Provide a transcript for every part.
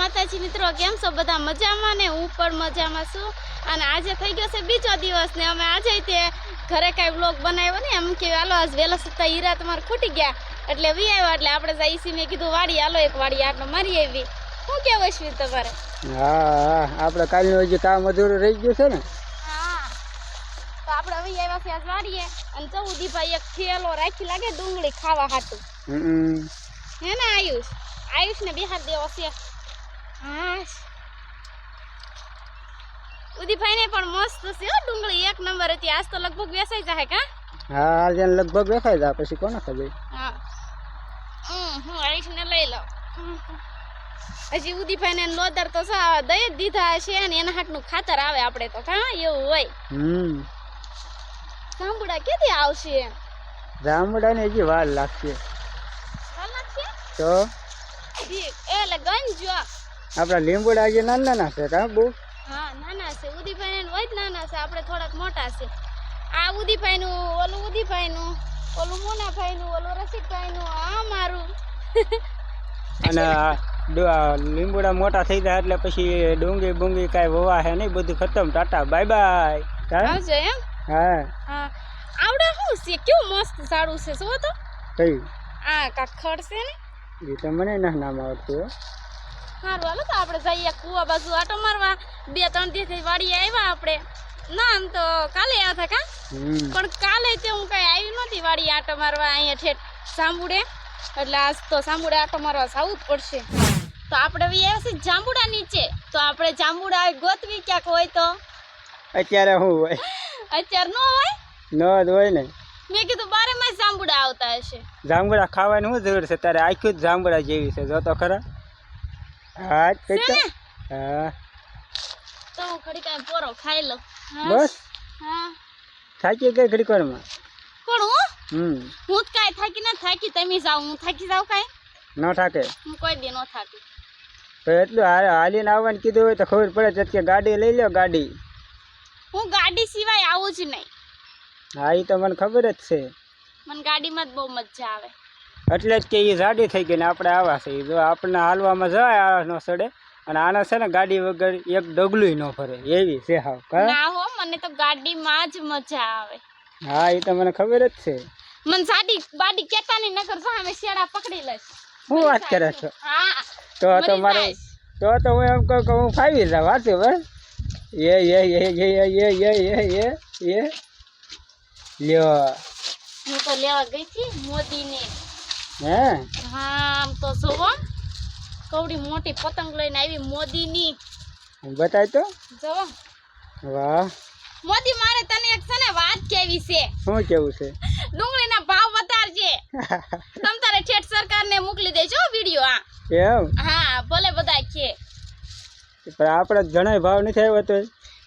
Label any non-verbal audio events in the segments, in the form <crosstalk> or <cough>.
માતાજી મિત્રો કેમ છો? બધા મજામાં ને? હું પણ મજામાં છું. અને આજે થઈ ગયો છે બીજો દિવસ ને અમે આજે તે ઘરે કાંઈ બ્લોગ બનાવ્યો ને એમ કે હાલો આજ વહેલા સુતા હીરા તમારે ખૂટી ગયા. એટલે વી આવ્યા એટલે આપણે જઈશી મેં કીધું વાડી હાલો એક વાડી આટલો મારી આવી. શું કેવું અશ્વિન તમારે? હા હા. આપણે કાલનું હજી કામ અધૂરું રહી ગયું છે ને? હા. તો આપણે વી આવ્યા છે આજ વાડીએ. અને ચૌદી ભાઈ એક થેલો રાખી લાગે ડુંગળી ખાવા હાટું. હમ. હે ને આયુષ? આયુષ ને બિહાર દેવો છે. હા ઉદીભાઈ ને પણ મસ્ત છે હો ડુંગળી એક નંબર હતી. આજ તો લગભગ વેસાઈ જાય કા? હા આજ લગભગ વેસાઈ જાય પછી કોને ખબર? હા. હું આઈશ ને લઈ લઉં. હજી ઉદીભાઈ ને લોદર તો સા દઈ જ દીધા છે અને એના હાટનું ખાતર આવે આપણે તો કા એવું હોય. હમ. જાંબુડા કેથી આવશે જામડાને હજી વાર લાગશે. વાર લાગશે? તો? એટલે ગંજ ગંજો આપણા લીંબુડા હજી નાના નાના છે કા બહુ? હા નાના છે. ઉદીભાઈ ને જ નાના છે. આપણે થોડાક મોટા છે. આ ઉદીભાઈ નું ઓલું ઉદીભાઈ નું ઓલું મોનાભાઈ નું ઓલું રસિકભાઈ નું આ મારું. અને લીંબુડા મોટા થઈ જાય એટલે પછી ડુંગી બુંગી કાંઈ વવા હે નહીં બધું ખતમ. ટાટા બાય બાય આવજો એમ? હા. હા. આવડે શું છે? કેવું મસ્ત સારું છે શું તો. કઈ? આ કાખડ છે ને? એ તો મને ના નામ આવડતું. સારું હાલો તો આપણે જઈએ કુવા બાજુ આટો મારવા. બે ત્રણ દિવસથી વાડીએ આવ્યા આપણે. ના આમ તો કાલે આવ્યા હતા કા? પણ કાલે તે હું કઈ આવી નથી વાડી આટો મારવા અહીંયા ઠેઠ સાંભુડે એટલે આજ તો સાંભુડે આટો મારવા જવું જ પડશે. તો આપણે આવ્યા છીએ જાંબુડા નીચે. તો આપણે જાંબુડા ગોતવી ક્યાંક હોય તો? અત્યારે હું હોય. અત્યારે ન હોય? ન જ હોય ને. મેં કીધું બારે માસ જાંબુડા આવતા હશે. જાંબુડા ખાવાની શું જરૂર છે? તારે આખી જ જાંબુડા જેવી છે. જો તો ખરા. હા કઈ તો હા. તો હું કાંઈ પોરો ખાઈ લઉં. બસ. હા. થાકી ગઈ ઘડીક વારમાં. પણ હું? હમ. હું જ કાંઈ થાકી ના થાકી તમે જાઓ હું થાકી જાઉં કાંઈ? ન થાકે. હું કોઈ દી ન થાકી. તો એટલું હાલ- હાલીને આવવાનું કીધું હોય તો ખબર પડે કે ગાડી લઈ લો ગાડી. હું ગાડી સિવાય આવું જ નહીં. હા એ તો મને ખબર જ છે. મને ગાડીમાં જ બહુ મજા આવે. એટલે જ કે એ જાડી થઈ ગઈ ને આપણે આવા છે જો આપણને હાલવામાં જાય આ ન સડે અને આના છે ને ગાડી વગર એક ડગલું ન ફરે એવી છે હાવ ના હો મને તો ગાડીમાં જ મજા આવે હા એ તો મને ખબર જ છે મને સાડી બાડી કેતાની નગર સામે શેડા પકડી લઈશ હું વાત કરે છો હા તો તો મારે તો તો હું એમ કહું કે હું ફાવી જાઉં વાંચે બસ એ એ એ એ એ એ એ એ એ એ લ્યો હું તો લેવા ગઈ હતી મોદીને હે? હા આમ તો જોવો કવડી મોટી પતંગ લઈને આવી મોદીની. બતાય તો? જોવો વાહ. મોદી મારે તને એક છે ને વાત કેવી છે? શું કેવું છે? <laughs> ડુંગળીના ભાવ વધારજે. <laughs> તમ તારે ઠેઠ સરકારને મોકલી દેજો વીડિયો આ. એમ? હા ભલે બધા કે. પણ આપણે જણાય ભાવ નથી આવ્યો તો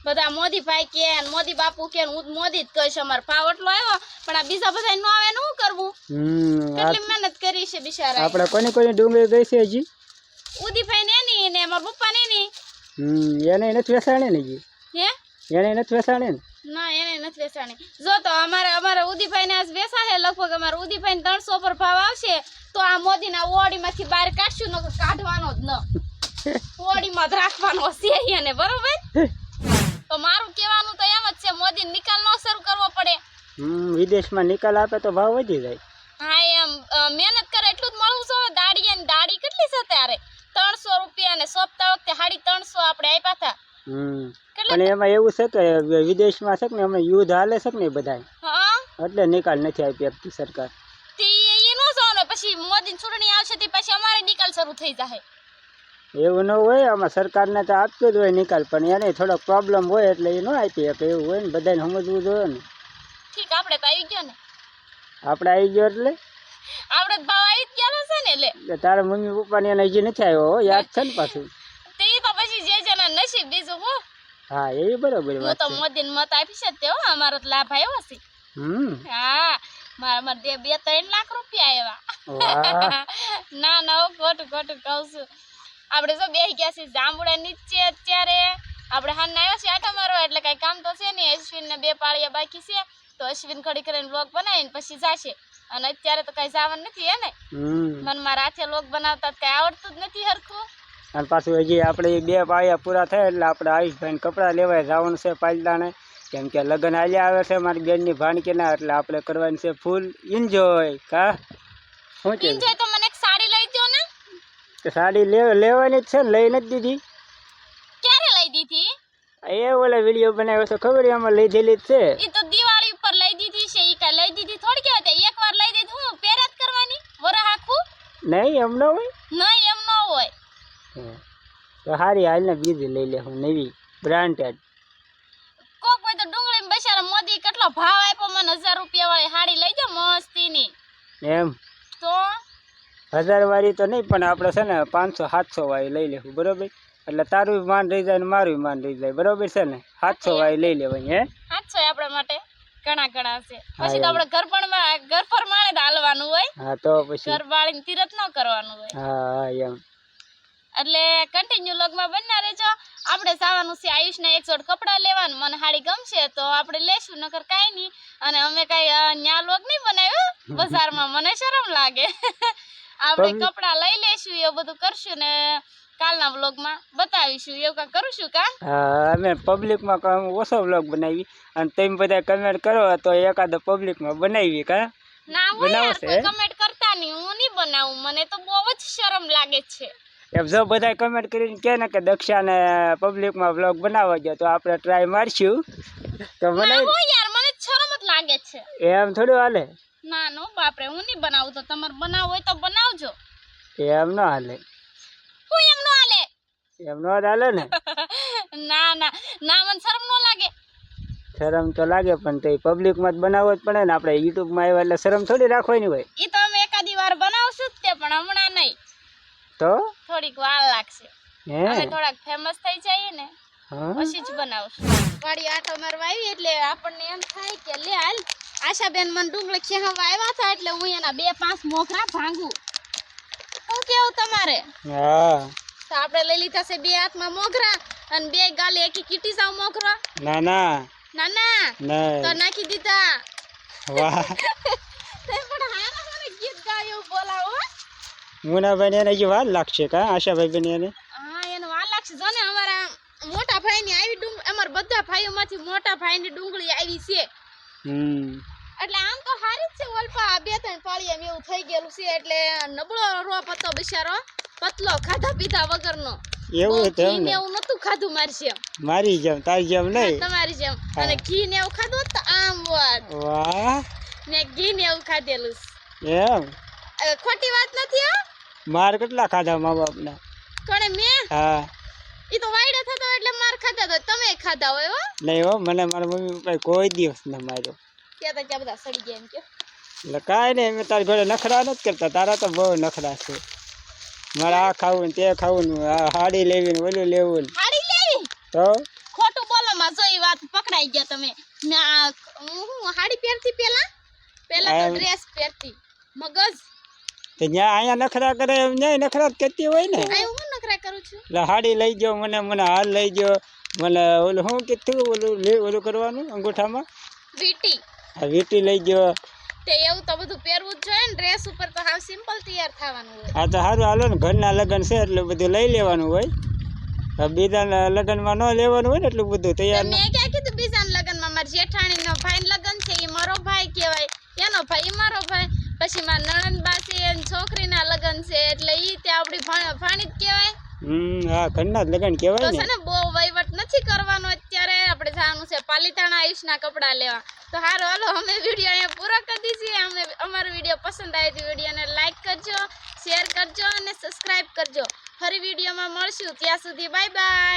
બધા મોદી ભાઈ કે મોદી બાપુ કે હું મોદી જ કહીશ અમારે ભાવ એટલો આવ્યો પણ આ બીજા બધા નો આવે ને શું કરવું? કેટલી મહેનત કરી છે બિચારા આપણે કોની કોની ડુંગળી ગઈ છે હજી? ઉદીભાઈ ને ની ને મારા પપ્પા ને ની હમ એને નથી વેસાણી ને હજી? હે? એને નથી વેસાણી ને? ના એને નથી વેચાણી. જો તો અમારે અમારે ઉદીભાઈ ને આજ છે લગભગ અમારે ઉદીભાઈ ને ત્રણસો પર ભાવ આવશે તો આ મોદીના ઓડીમાંથી બહાર કાઢશું નકર કાઢવાનો જ ન. <laughs> ઓડીમાં જ રાખવાનો છે એને બરોબર? મારું કહેવાનું તો એમ જ છે મોદી નિકાલ નો શરૂ કરવો પડે. હમ વિદેશમાં નિકાલ આપે તો ભાવ વધી જાય. હા એમ મહેનત કરે એટલું જ મળવું છે દાડી અને દાડી કેટલી છે ત્યારે? ત્રણસો રૂપિયા ને સોંપતા વખતે સાડી ત્રણસો આપણે આપ્યા હતા. પણ એમાં એવું છે કે વિદેશમાં છે ને અમે યુદ્ધ હાલે છે ને બધા હા? એટલે નિકાલ નથી આપી આપતી સરકાર. તે નો જવાનું પછી મોદી ચૂંટણી આવશે તે પછી અમારે નિકાલ શરૂ થઈ જાય એવું ન હોય આમાં સરકારને તો આપતું જ હોય નિકાલ પણ એને થોડોક પ્રોબ્લેમ હોય એટલે એ ન આપી શકે એવું હોય ને બધાને સમજવું જોઈએ ને. ઠીક આપણે તો આવી ગયા ને. આપણે આવી ગયો એટલે? આપણે ભાવ આવી જ ગયા છે ને એટલે. તારા મમ્મી પપ્પાને એને હજી નથી આવ્યો હો યાદ છે ને પાછું? તે તો પછી જે જેના નસીબ બીજું હું. હા એ બરોબર હું વાત તો છે. મત આપી છે તે હો અમારો તો લાભ આવ્યો છે. હમ. હા મારા મારા બે બે ત્રણ લાખ રૂપિયા આવ્યા. <laughs> ના ના હું ખોટું ખોટું કહું છું. આપણે જો બેસી ગયા છીએ જાંબુડા નીચે અત્યારે. આપણે હાન આવ્યા છીએ આટા મારવા એટલે કઈ કામ તો છે નહીં. અશ્વિનને બે પાળિયા બાકી છે. તો અશ્વિન ખડી કરીને લોક બનાવીને પછી જાશે. અને અત્યારે તો કઈ જવાનું નથી હે ને? મને મારા હાથે લોક બનાવતા કઈ આવડતું જ નથી હરખું. અને પાછું હજી આપણે બે પાયા પૂરા થાય એટલે આપણે આયુષભાઈને કપડાં લેવાય જવાનું છે પાલદાને. કેમ કે લગ્ન આલ્યા આવે છે મારી બેનની ભાણકીના એટલે આપણે કરવાની છે ફૂલ એન્જોય કા? શું કે એન્જોય તો મને એક સાડી લઈ દો ને તો સાડી લેવાની જ છે ને લઈ નથી દીધી. ક્યારે લઈ દીધી? એ ઓલા વીડિયો બનાવ્યો છે ખબર એમાં લઈ દેલી છે. એ તો દિવાળી ઉપર લઈ દીધી છે ઈ કા લઈ દીધી થોડી કહેવાય તે એકવાર લઈ દીધી હું પહેરા જ કરવાની? વરહ હાખું? નહીં એમ ન હોય? નહીં એમ ન હોય. તો હારી હાલને બીજી લઈ લે હું નવી બ્રાન્ડેડ. કોક હોય તો ડુંગળી બચારા મોદી કેટલો ભાવ આપ્યો મને હજાર રૂપિયા વાળી હાડી લઈ જાઓ મસ્તીની. એમ. તો હજાર વાળી તો નહીં પણ આપણે છે ને પાંચસો સાતસો વાળી લઈ લેવું બરોબર? એટલે તારું માન રહી જાય ને મારું માન રહી જાય બરોબર છે ને? સાતસો વાળી લઈ લેવાની હે? સાતસો આપણા માટે ઘણા ઘણા છે. પછી તો આપણે ઘર પણ ઘર પર માણે હાલવાનું હોય. હા તો પછી. ઘર બાળીને તીરથ ન કરવાનું હોય. હા હા એમ. એટલે કન્ટિન્યુ લોગમાં બનના રહેજો. આપણે જવાનું છે આયુષના એક જોડ કપડાં લેવાનું. મને હાડી ગમશે તો આપણે લેશું નકર કાંઈ નહીં. અને અમે કાંઈ ન્યા લોગ નહીં બનાવ્યો? <laughs> બજારમાં મને શરમ લાગે. <laughs> આપણે કપડા લઈ લેશું એ બધું કરશું ને કાલના વ્લોગમાં બતાવીશું. એવું કાંઈ કરશું કા હા અમે પબ્લિકમાં કામ ઓછો બ્લોગ બનાવી અને તમે બધા કમેન્ટ કરો તો એકાદો પબ્લિકમાં બનાવી કા? ના હું યાર? કમેન્ટ કરતા નહીં. હું નહીં બનાવું. મને તો બહુ જ શરમ લાગે છે. એમ જો બધા કમેન્ટ કરીને કહે ને કે દક્ષાને પબ્લિકમાં બ્લોગ બનાવવા ગયો તો આપણે ટ્રાય મારશું. તો મને બનાવી યાર મને શરમ જ લાગે છે. એમ થોડું હાલે. ના નો બાપરે હું નહીં બનાવું તો તમારે બનાવવું હોય તો બનાવજો. એમ ન હાલે. હું એમ ન હાલે? એમ ન હાલે ને. <laughs> ના ના ના મને શરમ ન લાગે. શરમ તો લાગે પણ તે પબ્લિકમાં જ બનાવવો જ પડે ને. આપણે યુટ્યુબમાં આવ્યા એટલે શરમ થોડી રાખવાની હોય. એ તો અમે એકાદી વાર બનાવશું જ તે પણ હમણાં નહીં. તો? થોડીક વાર લાગશે. હે? અમે થોડાક ફેમસ થઈ જઈએ ને પછી જ બનાવશું. વાડી આટો મારવા આવી એટલે આપણને એમ થાય કે લે હાલ. આશાબેન મને ડુંગળી ખેહવા આવ્યા હતા એટલે હું એના બે પાંચ મોખરા ભાંગું. શું કેવું તમારે? હા. તો આપણે લઈ લીધા છે બે હાથમાં મોગરા અને બે ગાલે એકી કીટી સાવ મોગરા ના ના. ના ના. તો નાખી દીધા. વાહ. <laughs> પણ હારા ગીત ગાયો બોલાવો મુનાભાઈ એને હજી વાર લાગશે કા? આશાભાઈ બેન એને? હા એને વાર લાગશે. જો ને અમારા મોટા ભાઈની આવી ડુંગ અમારા બધા ભાઈઓમાંથી મોટા ભાઈ ની ડુંગળી આવી છે. હમ. એટલે આમ તો હારી જ છે ઓલપા બે ત્રણ પાળી એમ એવું થઈ ગયેલું છે એટલે નબળો રો પત્તો બિચારો પતલો ખાધા પીધા વગરનો. એવું હતું ઘી એમ ને એવું નતું ખાધું મારી જેમ. મારી જેમ તારી જેમ નહીં. તમારી જેમ. અને ઘી ને એવું ખાધું તો આમ વાત વાહ. ને ઘી ને એવું ખાધેલું એમ? ખોટી વાત નથી હો. માર કેટલા ખાધા મા બાપના? કોણે મેં? હા. ઈ તો વાયડે થતો એટલે માર ખાધા તો તમે ખાધા હોય હો. નહીં હો મને મારા મમ્મી કોઈ દિવસ ન માર્યો. ત્યાં બધા સડી ગયા એમ કે. એટલે કાંઈ નહીં અમે તારી ઘરે નખરા નથી કરતા તારા તો બહુ નખરા છે. મારે આ ખાવું ને તે ખાવું ને આ હાડી લેવી ને ઓલું લેવું ને. હાડી લેવી? તો? ખોટું બોલો માં જો ઈ વાત પકડાઈ ગયા તમે. મેં હું હાડી પહેરતી પેલા? પેલા તો ડ્રેસ પહેરતી. મગજ? તે ન્યા અહીંયા નખરા કરે એમ ન્યાય નખરા જ કરતી હોય ને. આ હું નખરા કરું છું? એટલે હાડી લઈ ગયો મને મને હાલ લઈ ગયો. મને ઓલું શું કીધું ઓલું ઓલું કરવાનું અંગૂઠામાં? વીટી. વીટી લઈ ગયો. તે એવું તો બધું પહેરવું જ જોઈએ ને ડ્રેસ ઉપર તો હાવ સિમ્પલ તૈયાર થવાનું હોય. આ તો સારું હાલો ને ઘરના લગ્ન છે એટલે બધું લઈ લેવાનું હોય. બીજાના લગ્નમાં ન લેવાનું હોય ને એટલું બધું તૈયાર મેં ક્યાં કીધું બીજાના લગ્નમાં જેઠાણી જેઠાણીનો ભાઈ લગ્ન છે એ મારો ભાઈ કહેવાય. એનો ભાઈ મારો ભાઈ. પછી મારા નણંદ છે એની છોકરીના લગ્ન છે એટલે એ તે આપણી ભાણી જ કહેવાય. હમ હા ઘરના લગ્ન કહેવાય ને બહુ વહીવટ નથી કરવાનો અત્યારે. આપણે જવાનું છે પાલીતાણા આયુષના કપડાં લેવા. તો હારો, હાલો, અમે વીડિયો અહીંયા પૂરો કરી દીધી. અમે, અમારો વીડિયો પસંદ આવે તો વિડીયોને લાઈક કરજો શેર કરજો અને સબસ્ક્રાઇબ કરજો. ફરી વિડીયોમાં મળશું. ત્યાં સુધી બાય બાય